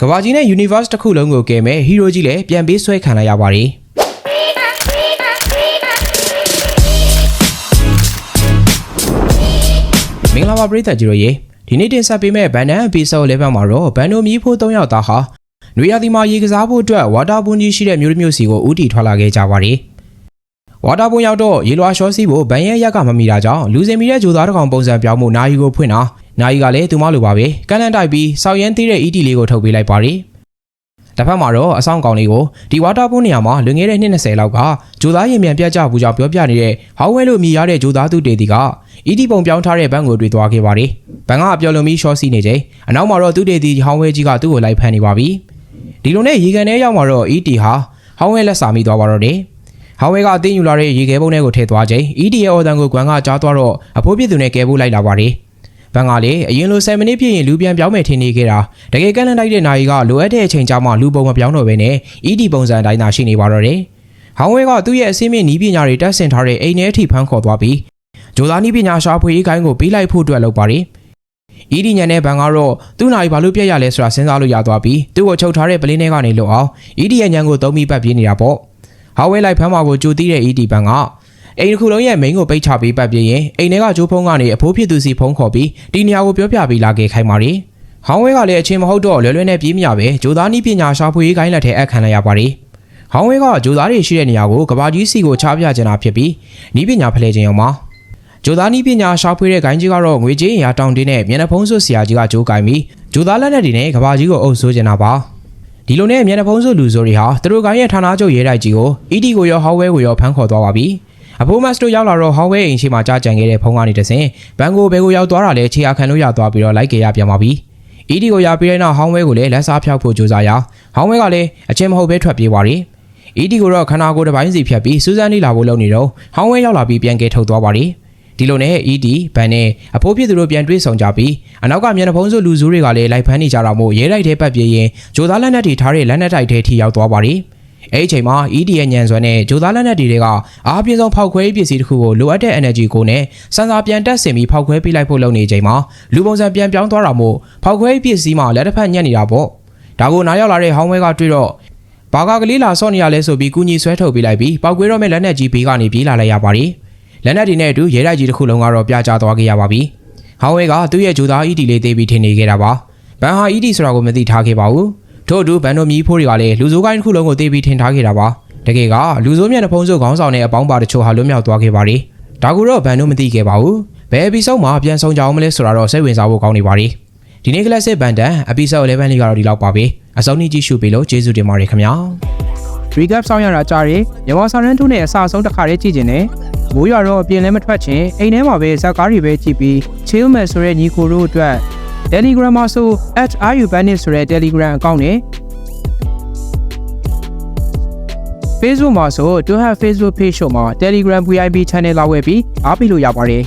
ကဘာကြီးနဲ့ universe တစ်ခုလုံးကိုကယ်မဲ့ဟီးရိုကြီးလည်းပြန်ပေးဆွဲခံလိုက်ရပါတယ်မင်္ဂလာပါပရိသတ်ကြီးတို့ရေဒီနေ့တင်ဆက်ပေးမယ့်ဘန်ဒန် episode 11မှာတော့ဘန်ဒိုမီဖို့၃ယောက်သားဟာနွေရာသီမှာရေကစားဖို့အတွက်ဝါတာပွန်ကြီးရှိတဲ့မြို့တစ်မြို့စီကိုဦးတည်ထွက်လာခဲ့ကြပါတယ်ဝါတာပွန်ရောက်တော့ရေလွှာရှောစီးဖို့ဗန်ရဲရက်ကမမီတာကြောင့်လူစင်မီတဲ့ဂျိုသားတစ်ကောင်ပုံစံပြောင်းမှုနာယီကိုဖွင့်တာ နာယီကလည်းသူမလိုပါပဲကန်လန်တိုက်ပြီးစောက်ရမ်းသေးတဲ့ ET လေးကိုထုတ်ပေးလိုက်ပါတယ်တစ်ဖက်မှာတော့အဆောင်ကောင်လေးကိုဒီဝါတာပွန်နေရာမှာလွန်ခဲ့တဲ့နှစ်20လောက်ကဂျိုသားရင်မြန်ပြတ်ကြဘူးကြောင့်ပြောပြနေတဲ့ဟောင်းဝဲလို့မြည်ရတဲ့ဂျိုသားသူတေတီက ET ပုံပြောင်းထားတဲ့ဘန်ကိုတွေ့သွားခဲ့ပါတယ်ဘန်ကအပြော်လွန်ပြီးရှော့စီနေချိန်အနောက်မှာတော့သူတေတီဟောင်းဝဲကြီးကသူ့ကိုလိုက်ဖမ်းနေပါပြီဒီလိုနဲ့ရေကန်ထဲရောက်မှာတော့ ET ဟာဟောင်းဝဲလက်စာမိသွားပါတော့တယ်ဟောင်းဝဲကအသိယူလာတဲ့ရေခဲပုံးတွေကိုထည့်သွားချိန် ED ရဲ့အော်တန်ကိုကွမ်ကကြားသွားတော့အဖိုးပြစ်သူနဲ့ကဲဖို့လိုက်လာပါတယ်။ ဘန်ကလေအရင်လို7မိနစ်ပြည့်ရင်လူပြန်ပြောင်းမယ်ထင်နေခဲ့တာတကယ်ကန့်လန့်လိုက်တဲ့နိုင်ကလိုအပ်တဲ့အချိန်ကြာမှလူပုံမပြောင်းတော့ဘဲနဲ့ ED ပုံစံတိုင်းသာရှိနေပါတော့တယ်။ဟောင်းဝဲကသူ့ရဲ့အစင်းမြင့်နီးပညာတွေတက်ဆင်ထားတဲ့အိမ်ထဲအထိဖမ်းခေါ်သွားပြီးဂျိုသားနီးပညာရှာဖွေရေးကိုင်းကိုပေးလိုက်ဖို့အတွက်လုပ်ပါတယ်။ ED ညံတဲ့ဘန်ကတော့သူ့နိုင်ဘာလို့ပြက်ရလဲဆိုတာစဉ်းစားလို့ရသွားပြီးသူ့ကိုချုပ်ထားတဲ့ပလင်းထဲကနေလွတ်အောင် ED ရဲ့ညံကိုသုံးပြီးပတ်ပြေးနေတာပေါ့။ဟာဝဲလိုက်ဖမ်းမှာကိုကြိုတီးတဲ့ ED ဘန်က အိမ်တစ်ခုလုံးရဲ့မိန်းကိုပိတ်ချပြီးပတ်ပြင်းရင်အိမ်ထဲကဂျိုးဖုံးကနေအဖိုးဖြစ်သူစီဖုံးခေါ်ပြီးဒီနေရာကိုပြောပြပြီးလာခဲ့ခိုင်းပါရီဟောင်းဝဲကလည်းအချင်းမဟုတ်တော့လွယ်လွယ်နဲ့ပြေးမရပဲဂျိုသားနီးပညာရှာဖွေရေးကိုင်းလက်ထဲအပ်ခံလိုက်ရပါရီဟောင်းဝဲကဂျိုသားတွေရှိတဲ့နေရာကိုကဘာကြီးစီကိုချပြချင်တာဖြစ်ပြီးနီးပညာဖလှယ်ခြင်းအောင်မှာဂျိုသားနီးပညာရှာဖွေတဲ့ဂိုင်းကြီးကတော့ငွေကြေးအရာတောင်းတင်းနဲ့မျက်နှာဖုံးစွပ်ဆရာကြီးကဂျိုးကိုင်းပြီးဂျိုသားလက်နက်တွေနဲ့ကဘာကြီးကိုအုပ်ဆိုးချင်တာပါဒီလိုနဲ့မျက်နှာဖုံးစွပ်လူဆိုတွေဟာသူတို့ကိုင်းရဲ့ဌာနချုပ်ရဲတိုက်ကြီးကို ED ကိုရောဟောင်းဝဲကိုရောဖမ်းခေါ်သွားပါပြီ အဖိုးမတ်စတို့ရောက်လာတော့ဟောင်းဝဲအိမ်ရှိမှကြားကြံခဲ့တဲ့ဖုန်းကနေတဆင်ဘန်ကိုဘဲကိုရောက်သွားတာလဲခြေအခမ်းလို့ရသွားပြီးတော့လိုက်ကြရပြန်ပါပြီ။ ED ကိုရပြီးတဲ့နောက်ဟောင်းဝဲကိုလည်းလက်စားဖျောက်ဖို့ကြိုးစားရာဟောင်းဝဲကလည်းအချင်းမဟုတ်ပဲထွက်ပြေးသွားတယ်။ ED ကိုတော့ခနာကိုတစ်ပိုင်းစီဖြတ်ပြီးစူးစမ်းနေလာဖို့လုပ်နေတော့ဟောင်းဝဲရောက်လာပြီးပြန်ကဲထုတ်သွားပါတယ်။ဒီလိုနဲ့ ED ဘန်နဲ့အဖိုးဖြစ်သူတို့ပြန်တွေ့ဆုံကြပြီးအနောက်ကမျက်နှာဖုံးစုလူစုတွေကလည်းလိုက်ဖမ်းနေကြတာမို့ရဲတိုက်ထဲပတ်ပြေးရင်ဂျိုသားလက်နက်တွေထားတဲ့လက်နက်တိုက်ထဲထိရောက်သွားပါတယ်။ အဲ့ဒီအချိန်မှာ ED ရဲ့ညံစွမ်းနဲ့ဂျိုသားလက်နက်တွေကအားပြင်းဆုံးဖောက်ခွဲရေးပစ္စည်းတစ်ခုကိုလိုအပ်တဲ့ energy ကိုနဲ့စံစာပြန်တက်ဆင်ပြီးဖောက်ခွဲပေးလိုက်ဖို့လုပ်နေချိန်မှာလူပုံစံပြန်ပြောင်းသွားတာမို့ဖောက်ခွဲရေးပစ္စည်းမှာလက်တစ်ဖက်ညက်နေတာပေါ့။ဒါကိုနားရောက်လာတဲ့ဟောင်းဝဲကတွေ့တော့ဘာကကလေးလာဆော့နေရလဲဆိုပြီးကုညီဆွဲထုတ်ပေးလိုက်ပြီးပောက်ကွေးတော့မဲ့လက်နက်ကြီးဘေးကနေပြေးလာလိုက်ရပါတယ်။လက်နက်တွေနဲ့အတူရဲတိုက်ကြီးတစ်ခုလုံးကတော့ပြာကျသွားခဲ့ရပါပြီ။ဟောင်းဝဲကသူ့ရဲ့ဂျိုသား ED လေးသေးပြီးထင်နေခဲ့တာပါ။ဘန်ဟာ ED ဆိုတာကိုမသိထားခဲ့ပါဘူး။ ထို့အတူဘန်တို့မြီးဖိုးတွေကလည်းလူစိုးကိုင်းတစ်ခုလုံးကိုသေးပြီးထင်ထားခဲ့တာပါ။တကယ်ကလူစိုးမျက်နှာဖုံးစုပ်ခေါင်းဆောင်တဲ့အပေါင်းပါတချို့ဟာလွတ်မြောက်သွားခဲ့ပါတယ်။ဒါကူတော့ဘန်တို့မသိခဲ့ပါဘူး။ဘယ် episode မှာပြန်ဆောင်ကြအောင်မလဲဆိုတာတော့စိတ်ဝင်စားဖို့ကောင်းနေပါတယ်။ဒီနေ့ကလပ်စစ်ဘန်တန် episode 11လေးကတော့ဒီလောက်ပါပဲ။အဆုံးထိကြည့်ရှုပေးလို့ကျေးဇူးတင်ပါတယ်ခင်ဗျာ။ recap ဆောင်ရတာကြားတယ်မြန်မာဆောင်ရန်2နဲ့အစအဆုံးတစ်ခါတည်းကြည့်ကျင်တယ်မိုးရွာတော့အပြင်လည်းမထွက်ချင်အိမ်ထဲမှာပဲဇက်ကားတွေပဲကြည့်ပြီး chill မဲ့ဆိုတဲ့ညီကိုတို့အတွက် Telegram မှာဆို @rubandit ဆိုတဲ့ Telegram အကောင့်နဲ့ Facebook မှာဆို to have Facebook page မှာ Telegram VIP channel လာဝယ်ပြီးအားပေးလို့ရပါတယ်